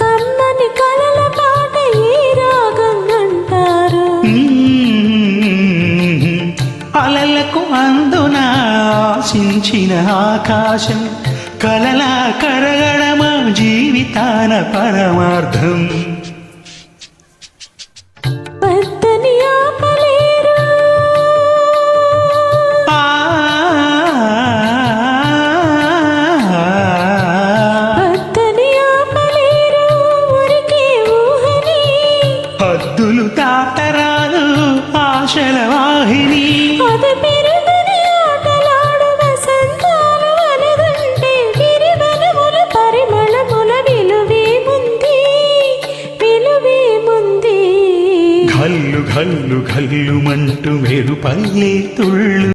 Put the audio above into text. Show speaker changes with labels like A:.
A: కన్నని కలల పాట ఏ రాగం అంటారు?
B: అలలకు అందున ఆశించిన ఆకాశం కలలా కరగడమా జీవితాన పరమార్థం. దాటరాదు ఆశల వాహిని. ఘల్లు ఘల్లు ఘల్లుమంటూ మెరుపల్లే తుళ్ళు.